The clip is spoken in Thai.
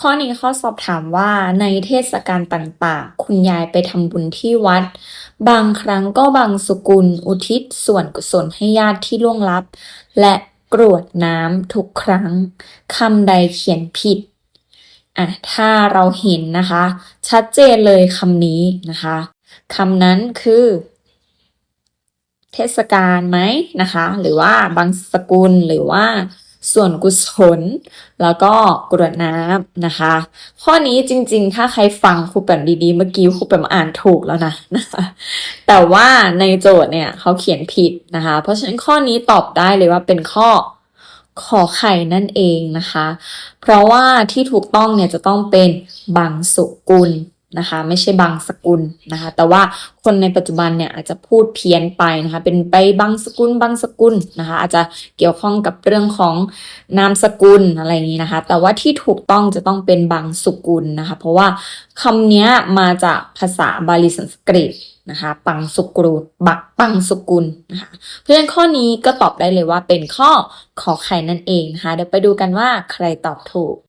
ข้อนี้ข้อสอบถามว่าในเทศกาลต่างๆ คุณยายไปทำบุญที่วัด บางครั้งก็บางสกุลอุทิศส่วนกุศลให้ญาติที่ล่วงลับ และกรวดน้ำทุกครั้งคำใดเขียนผิดอะถ้าเราเห็นนะคะ ชัดเจนเลยคำนี้นะคะคำนั้นคือ เทศกาลไหมนะคะ หรือว่าบางสกุลหรือว่า ส่วนกุศล แล้วก็กรวดน้ำนะคะ ข้อนี้จริงๆ ถ้าใครฟังครูแปมดีๆ เมื่อกี้ครูแปมอ่านถูกแล้วนะนะคะแต่ว่าในโจทย์เนี่ยเขาเขียนผิดนะคะ เพราะฉะนั้นข้อนี้ตอบได้เลยว่าเป็นข้อขอไข่นั่นเองนะคะ เพราะว่าที่ถูกต้องเนี่ยจะต้องเป็นบางสกุล นะคะ ไม่ใช่บางสกุลนะคะ แต่ว่าคนในปัจจุบันเนี่ยอาจจะพูดเพี้ยนไปนะคะ เป็นไปบางสกุลบางสกุลนะคะ อาจจะเกี่ยวข้องกับเรื่องของนามสกุลอะไรนี้นะคะ แต่ว่าที่ถูกต้องจะต้องเป็นบางสกุลนะคะ เพราะว่าคำนี้มาจากภาษาบาลีสันสกฤตนะคะปังสุกรูบักปังสุกุลนะคะเพราะฉะนั้นข้อนี้ก็ตอบได้เลยว่าเป็นข้อขอไข่นั่นเองนะคะเดี๋ยวไปดูกันว่าใครตอบถูก